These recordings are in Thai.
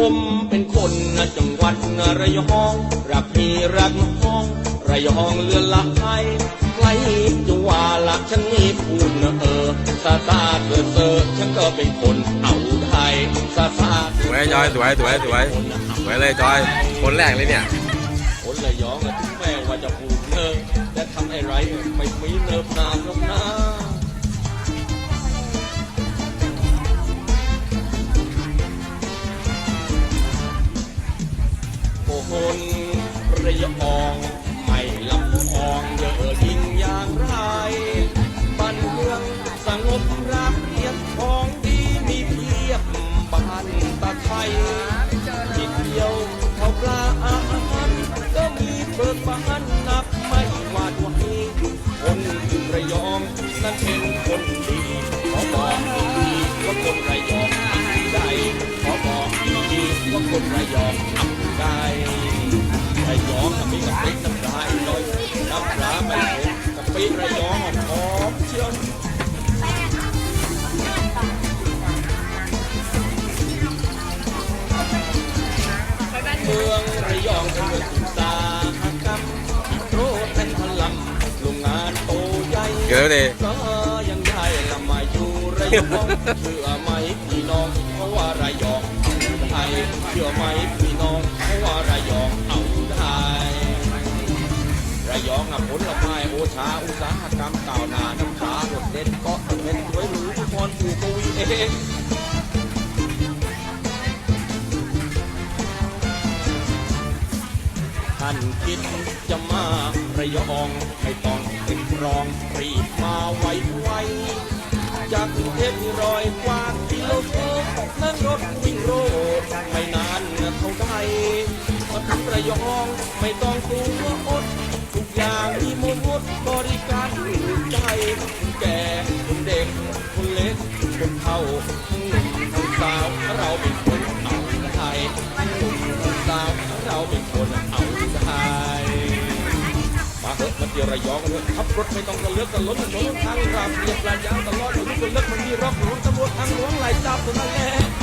ผมเป็นคนจังหวัดระยอง รักพี่รักน้อง ระยองเลือนละไใครจะว่าละฉันนี่พูดนะเออซาซาเธอเธอฉันก็เป็นคนเอาไทยซาซาสวยจอยสวยสวยสวยสวยเลยจอย คนแรกเลยเนี่ย คนระยองอะถึงแม้ว่าจะพูดเนิบแต่ทำอะไรไม่มีเนิบนาม คนระยองไม่ลำพองเยอะยิ่งอย่างไรบ้านเมืองสงบรักเรียบของดีมีเพียบบ้านตะไคร้จิตเดียวเขาปลาอาหารก็มีเบิกบานนับไม่หวาดไหวคนระยองนั้นเป็น องกับมีกับพริกน้ำลายลอยน้ำปลาไม่เผ็ดกับปีระยองหอมเชียวเมืองระยองเป็นเมืองศึกษาหกรรมโรดเป็นพลังโรงงานโตใหญ่เยอะเลยก็ยังได้ละมาอยู่ระยองเชื่อไหมพี่น้องเพราะว่าระยองเอาไทยเชื่อไหม ผลไม้โอชาอุตสาหกรรมเก้านาน้ำตาโดดเด่นเกาะตะเม็ดสวยหรูทุกคนผูกวีเองท่านคิดจะมาระยองไม่ต้องเป็นรองรีบมาไวไวจากกรุงเทพรอยกว่ากิโลเมตรนั่งรถวิ่งโรดไม่นานเท่าใดมาถึงระยองไม่ต้องกลัวาหนุ่มสาวเราเป็นคนเอาใจหนุ่มสาวเราเป็นคนเอาใจมาเถอะมาเที่ยวระยองกันเถอะขับรถไม่ต้องกระเลือกกระล้นถนนทางราบเรียบลาดยาวตลอดถนนคนเลือกมันมีรอบหลวงตำรวจทางหลวงไล่จับตัวนั่นแหละ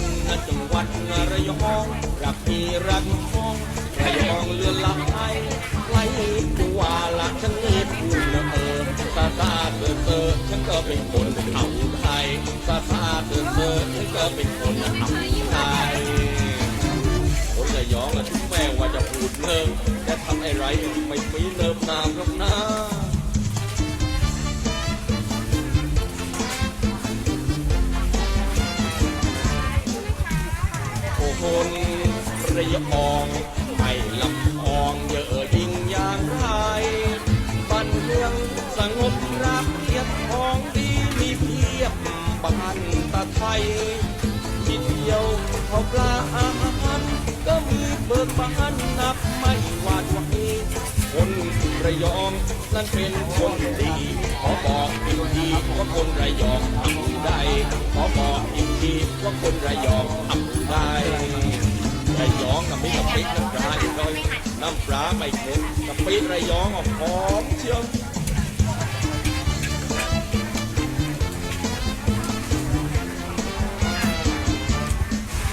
เป็นคนจังหวัดระยองรักพี่รักน้องระยองเลือนละไห้ไล่กูว่าละฉันนี่พูดนะเออซาซาเธอเธอฉันก็เป็นคนเอาไทยซาซาเธอเธอฉันก็เป็นคนเอาไทยคนระยองอะถึงแม้ว่าจะพูดเนิงแต่ทำอะไรไม่มีเนิบนามหรอกนะ โอ้คนระยองไม่ลำพองเยอะยิ่งอย่างไรบ้านเมืองสงบรักเรียบของดีมีเพียบบ้านตะไทยที่เดียวเขาปลาอาหารก็มีเบิกบานนับไม่หวาดหวคนระยองนั้นเป็นคนดีขอบอกอีกทีว่าคนระยองทำได้ขอบอกอีกทีว่าคนระยองทำ ได้ระยองกับมีกับพริกน้ำปลาอีกหน่อยน้ำปลาไม่เค็มกับปีระยองอะหอมเชียว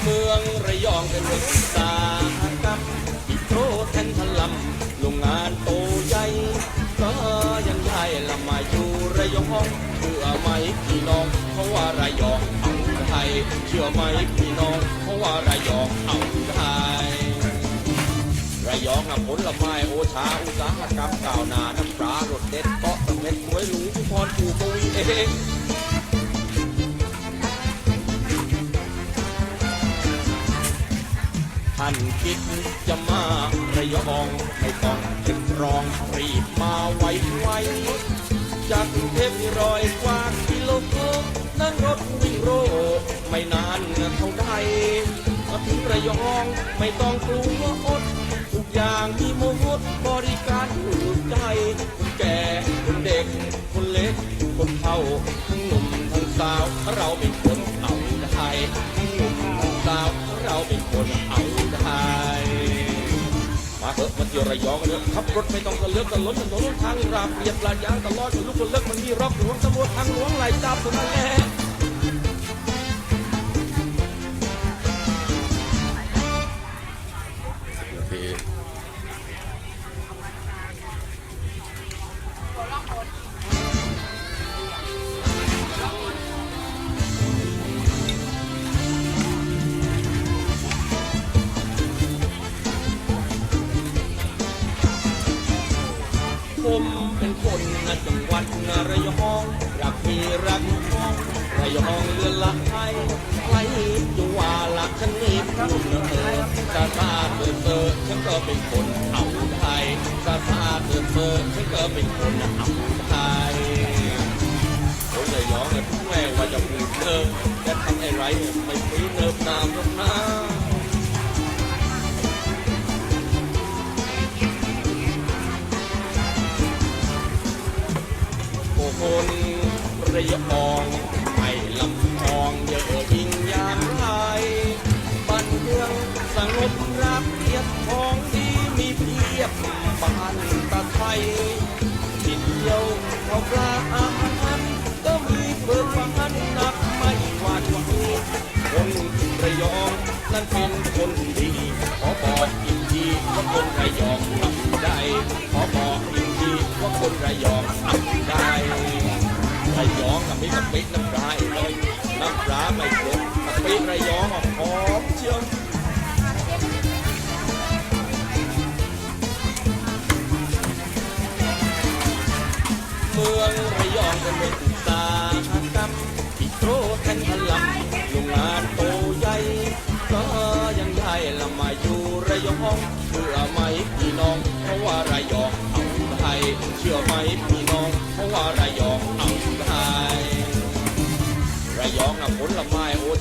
เมืองระยองเป็นเมืองอุตสาหกรรมที่โตแทนพลัมโรงงานโตใหญ่ก็ยังใหญ่ละมาอยู่ระยองเชื่อไหมพี่น้องเพราะว่าระยอง เอาไทยเชื่อไหมพี่น้องเพราะว่าระยองเอาไทยระยองอะผลไม้โอชาอุตสาหกรรมก้าวหน้าน้ำปลารสเด็ดเกาะตะเม็ดสวยหรูทุกคนผูกกวีเองท่านคิดจะมาระยองไม่ต้องเป็นรองรีบมาไวไวจากกรุงเทพมีรอยกว่ากิโลเมตรนั่งร ถวิ่งโรดไม่นานเท่าใดมาถึงระยองไม่ต้องกลัวอด ทุกอย่างมีมงดบริการถูกใจคนแก่คนเด็กคนเล็กคนเฒ่าทั้งหนุ่มทั้งสาว เราเป็นคนเอาไทยทั้งหนุ่มทั้งสาว เราเป็นคนเอาไทยมาเถอะมาเที่ยวระยองกันเถอะขับรถไม่ต้องกันเลือกกันล้นถนนทางราบเรียบลาดยางตลอดจนลูกคนเลิกมันมีรอบหลวงตำรวจทางหลวงไล่จับคนนั้นแหละ วัดระยองรักพี่รักน้องระยองเรือนละไทยใครจะว่าละฉันนี่พระเนอซาซาเธอเธอฉันก็เป็นคนเอาไทยซาซาเธอเธอฉันก็เป็นคนเอาไทยผมเลยย้อนกันทุกแม่ว่าจะพูดเนิบแต่ทำอะไรไม่ปีเนิบนามหรอกนะ คนระยองไม่ลำพองเยอะยิ่งยามไรบ้านเมืองสงบรักเรียบของดีมีเพียบบ้านตะไคร้ที่เดียวเอาปลาอาหารก็มีเปิดฟังหันนักไม่หวาดหวั่นคนระยองนั้นเป็นคนดีขอบอกอีกทีว่าคนระยองทำได้ขอบอก ว่าคนระยองทำได้ระยองกับมีกะปิน้ำปลาเลยน้ำปลาไม่เค็มกะปิระยองหอมเชียวเมืองระยองเป็นเมือ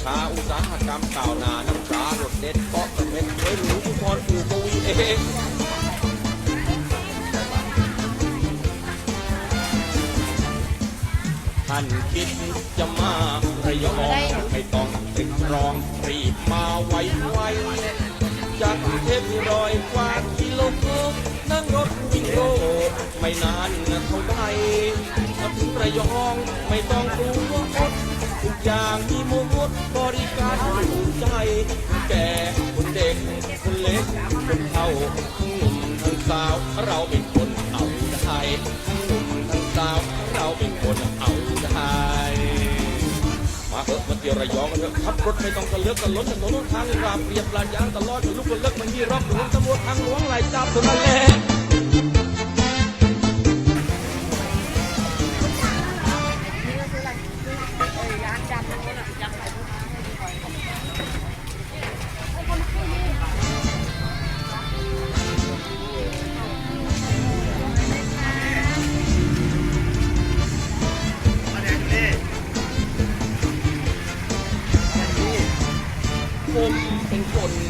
ม้โอชาอุตสาหกรรมก้าวนาน้ำปลารสเด็ดเกาะตะเม็ดเคยรู้ทุกคนปลูกกวีเองท่านคิดจะมาระยองไม่ต้องติดรองรีบมาไวไวจากกรุงเทพรอยกว่ากิโลเมตรนั่งรถวิ่งโลไม่นานนะเท่าใดมาถึงระยองไม่ต้องกลัวอดทุกอย่างมีหม เท่าทั้งหนุ่มทั้งสาว เราเป็นคนเอาไทยทั้งหนุ่มทั้งสาว เราเป็นคนเอาไทยมาเถอะมาเที่ยวระยองกันเถอะขับรถไม่ต้องกระเลือกกระล้นถนนทางราบเรียบลาดยางตลอดจนลูกคนเลิกมันยี่รอบหลวงตำรวจทางหลวงไล่จับสนนั้นแหละ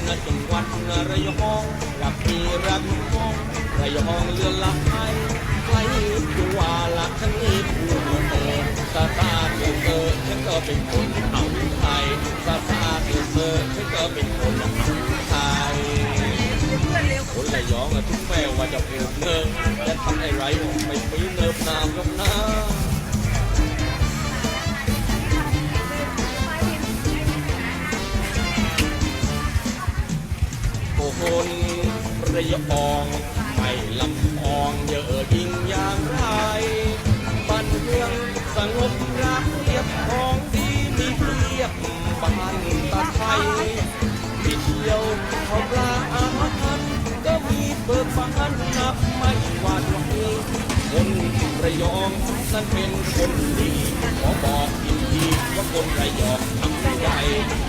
จังหวัดระยองรักพี่รักน้องระยองเรือนละไทยใครจะว่าละฉันนี่ผู้เออซาซาเธอเธอฉันก็เป็นคนเอาไทยซาซาเธอเธอฉันก็เป็นคนเอาไทยคนระยองอะทุกแม่ว่าจะผูกเนิบจะทำอะไรไม่ปีเนิบนามหรอก คนระยองไม่ลำพองเยอะยิ่งอย่างไรบ้านเมืองสงบรักเรียบของดีมีเพียบบ้านตาไทยที่เที่ยวเขาปลาอาหารก็มีเบิกบานนับไม่หวาดหวั่นคนระยองนั้นเป็นคนดีขอบอกอีกทีว่าคนระยองทำได้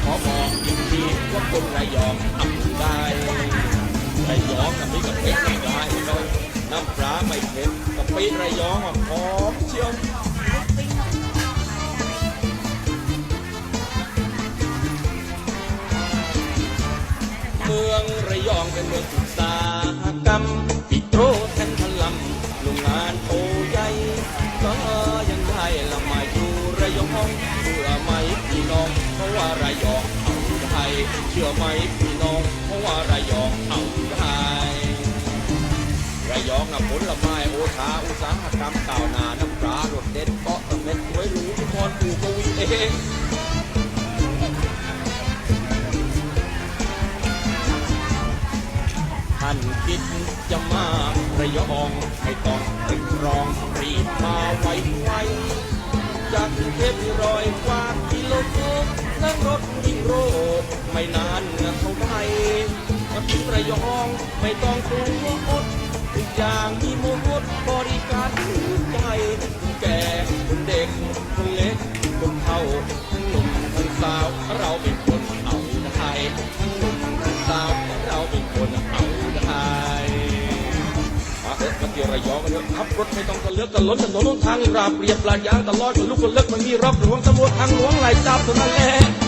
ขอบอกอีกทีว่าคนระยองทำ ได้ระยองกับพี่กับเป็ดไม่ได้เลยน้ำปลาไม่เค็มกับปีระยองอะหอมเชียวเมืองระยองเป็นเมืองอุตสาหรแทนพลัม เชื่อไหมพี่น้องเพราะว่าระยองเอาไทยระยองนะผลไม้โอชาอุตสาหกรรมก้าวหน้าน้ำปลารสเด็ดเกาะตะเม็ดสวยหรูทุกคนปลูกกวีเองท่านคิดจะมาระยองไม่ต้องตึงรองรีบมาไวไวจากเทพรอยกว่าั้งรถยิ่งโรดไม่นานเท่าไหร่มาถึงระยองไม่ต้องกลัวอดทุกอย่างมีหม เลืองกันขับรถไม่ต้องกระเลือกกระล้นถนนนทางราบเปรียบลาดยางตลอดจนลูกคนเลิกมันมีรอบหลวงตำรวจทางหลวงไหลจับเท่านั้นแหละ